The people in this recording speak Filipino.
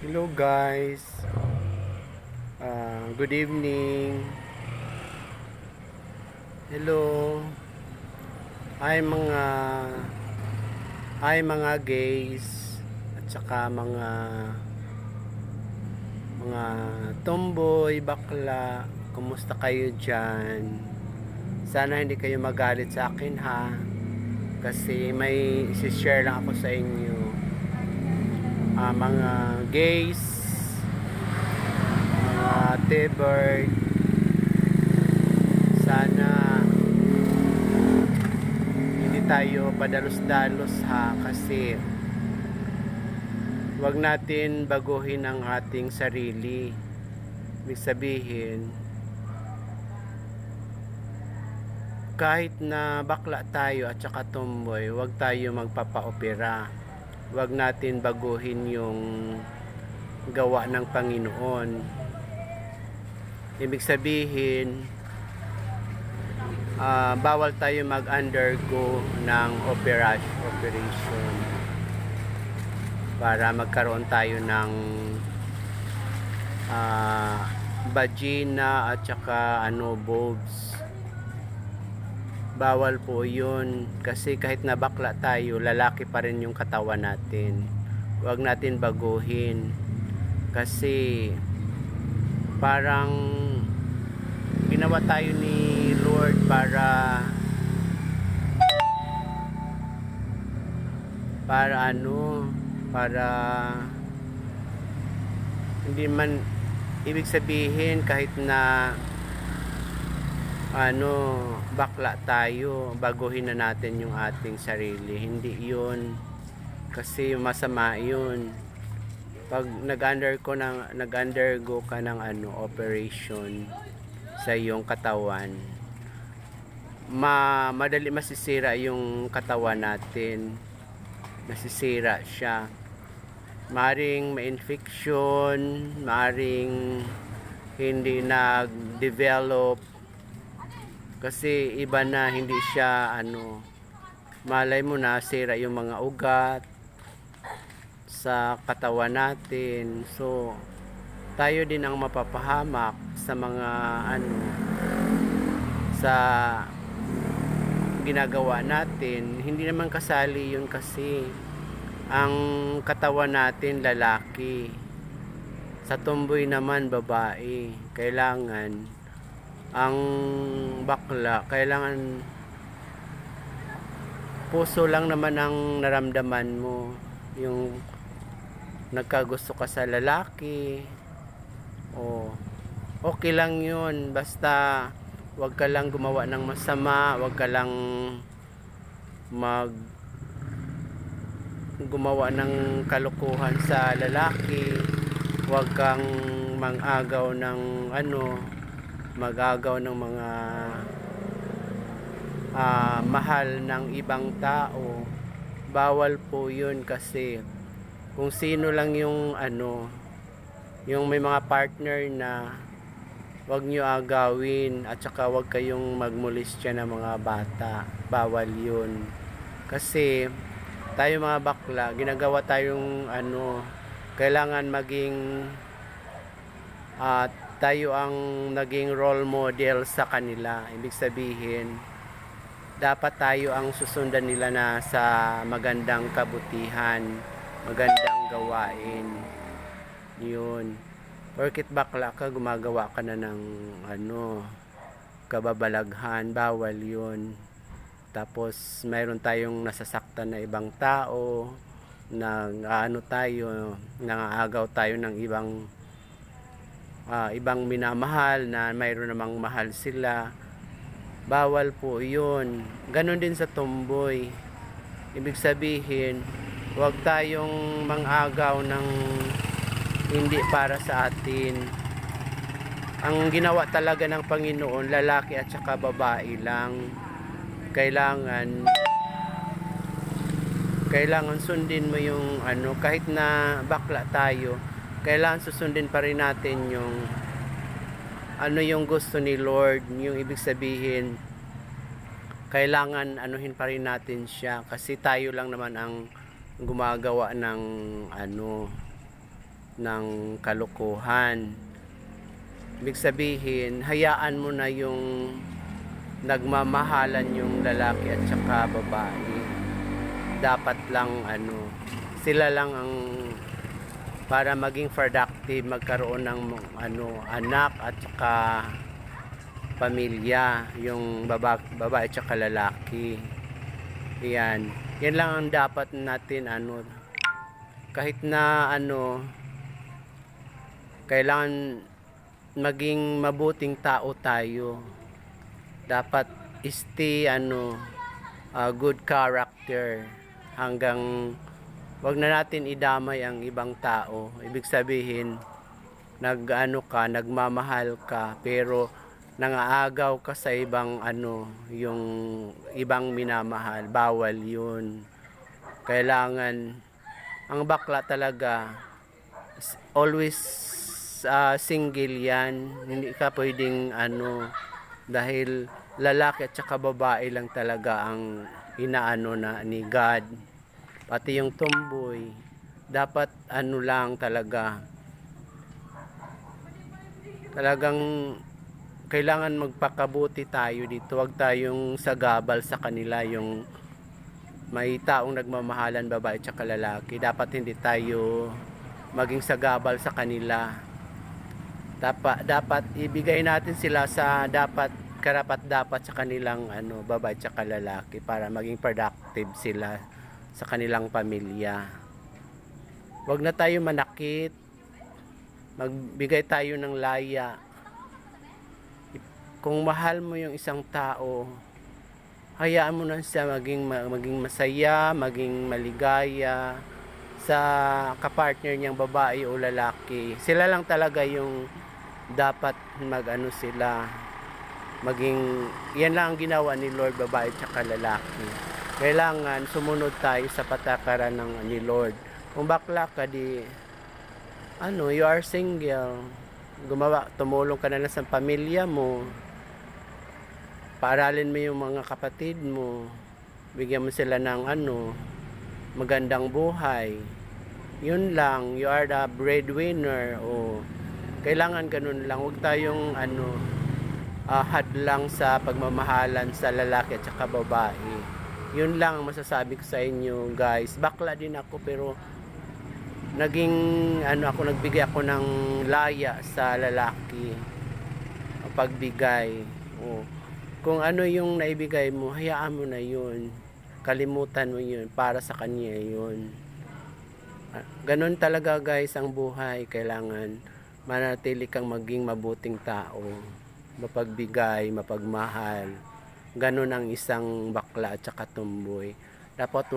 Hello guys. Ah, good evening. Hello. Hi mga Hi mga gays at saka mga mga tomboy, bakla. Kumusta kayo diyan? Sana hindi kayo magalit sa akin ha. Kasi may isi-share lang ako sa inyo ah, mga gays, mga T-bird, sana hindi tayo padalos-dalos ha? Kasi wag natin baguhin ang ating sarili. Ibig sabihin, kahit na bakla tayo at saka tomboy, wag tayo magpapaopera wag natin baguhin yung gawa ng Panginoon. Ibig sabihin, ah, bawal tayo mag-undergo ng operation, para magkaroon tayo ng ah, vagina at saka ano, bulbs bawal po yun. Kasi kahit na bakla tayo lalaki pa rin yung katawan natin. Huwag natin baguhin. Kasi parang ginawa tayo ni Lord para para ano para hindi man ibig sabihin kahit na ano, bakla tayo, baguhin na natin yung ating sarili. Hindi yun. Kasi masama yun. Pag nag-under ko ng, nag-undergo ka ng ano, operation sa iyong katawan, ma madali masisira yung katawan natin. Masisira siya. Maring ma-infection, maring hindi nag-develop kasi iba na hindi siya ano malay mo na sira yung mga ugat sa katawan natin. So tayo din ang mapapahamak sa mga ano sa ginagawa natin. Hindi naman kasali yun kasi ang katawan natin lalaki. Sa tumboy naman babae. Kailangan ang bakla kailangan puso lang naman ang naramdaman mo. Yung nagkagusto ka sa lalaki o okay lang yun. Basta wag ka lang gumawa ng masama wag ka lang mag gumawa ng kalukuhan sa lalaki. Wag kang mangagaw ng ano magagaw ng mga ah, mahal ng ibang tao bawal po yun kasi kung sino lang yung ano yung may mga partner na wag nyo agawin at saka wag kayong magmolestya ng mga bata bawal yun. Kasi tayo mga bakla ginagawa tayong ano kailangan maging at tayo ang naging role model sa kanila. Ibig sabihin, dapat tayo ang susundan nila na sa magandang kabutihan, magandang gawain. Yun. Porkit bakla ka, gumagawa ka na ng ano, kababalaghan, bawal yun. Tapos, mayroon tayong nasasaktan na ibang tao, nang ano tayo, nangaagaw tayo ng ibang ah, ibang minamahal na mayroon namang mahal sila. Bawal po yun. Ganon din sa tomboy. Ibig sabihin huwag tayong mangagaw ng hindi para sa atin. Ang ginawa talaga ng Panginoon lalaki at saka babae lang. Kailangan kailangan sundin mo yung ano kahit na bakla tayo kailangan susundin pa rin natin yung ano yung gusto ni Lord yung ibig sabihin kailangan anuhin pa rin natin siya kasi tayo lang naman ang gumagawa ng ano ng kalukuhan. Ibig sabihin, hayaan mo na yung nagmamahalan yung lalaki at saka babae. Dapat lang ano, sila lang ang para maging productive magkaroon ng ano anak at saka pamilya yung baba, babae at saka lalaki. Yan. Yan lang ang dapat natin ano kahit na ano kailangan maging mabuting tao tayo. Dapat stay ano uh, good character hanggang wag na natin idamay ang ibang tao. Ibig sabihin nag-ano ka, nagmamahal ka pero nangaagaw ka sa ibang ano, yung ibang minamahal, bawal 'yun. Kailangan ang bakla talaga always ah, single 'yan. Hindi ka pwedeng ano dahil lalaki at saka babae lang talaga ang inaano na ni God. Pati yung tomboy dapat ano lang talaga talagang kailangan magpakabuti tayo dito. Huwag tayong sagabal sa kanila yung may taong nagmamahalan babae at lalaki. Dapat hindi tayo maging sagabal sa kanila. Dapat dapat ibigay natin sila sa dapat karapat dapat sa kanilang ano babae at lalaki para maging productive sila sa kanilang pamilya. Huwag na tayo manakit. Magbigay tayo ng laya kung mahal mo yung isang tao, hayaan mo na siya maging ma- maging masaya, maging maligaya sa kapartner niyang babae o lalaki. Sila lang talaga yung dapat magano sila maging yan lang ang ginawa ni Lord babae at lalaki. Kailangan sumunod tayo sa patakaran ng ni Lord. Kung bakla ka di ano, you are single. Gumawa, tumulong ka na lang sa pamilya mo. Paaralin mo yung mga kapatid mo. Bigyan mo sila ng ano, magandang buhay. Yun lang, you are the breadwinner. O, kailangan ganun lang. Huwag tayong ano, ah, hadlang sa pagmamahalan sa lalaki at saka babae. Yun lang ang masasabi ko sa inyo, guys. Bakla din ako pero naging ano ako nagbigay ako ng laya sa lalaki. Pagbigay. O kung ano yung naibigay mo hayaan mo na yun. Kalimutan mo yun. Para sa kanya yun. Ah, ganun talaga guys ang buhay. Kailangan manatili kang maging mabuting tao. Mapagbigay mapagmahal ganun ang isang bakla at saka tumboy. Dapat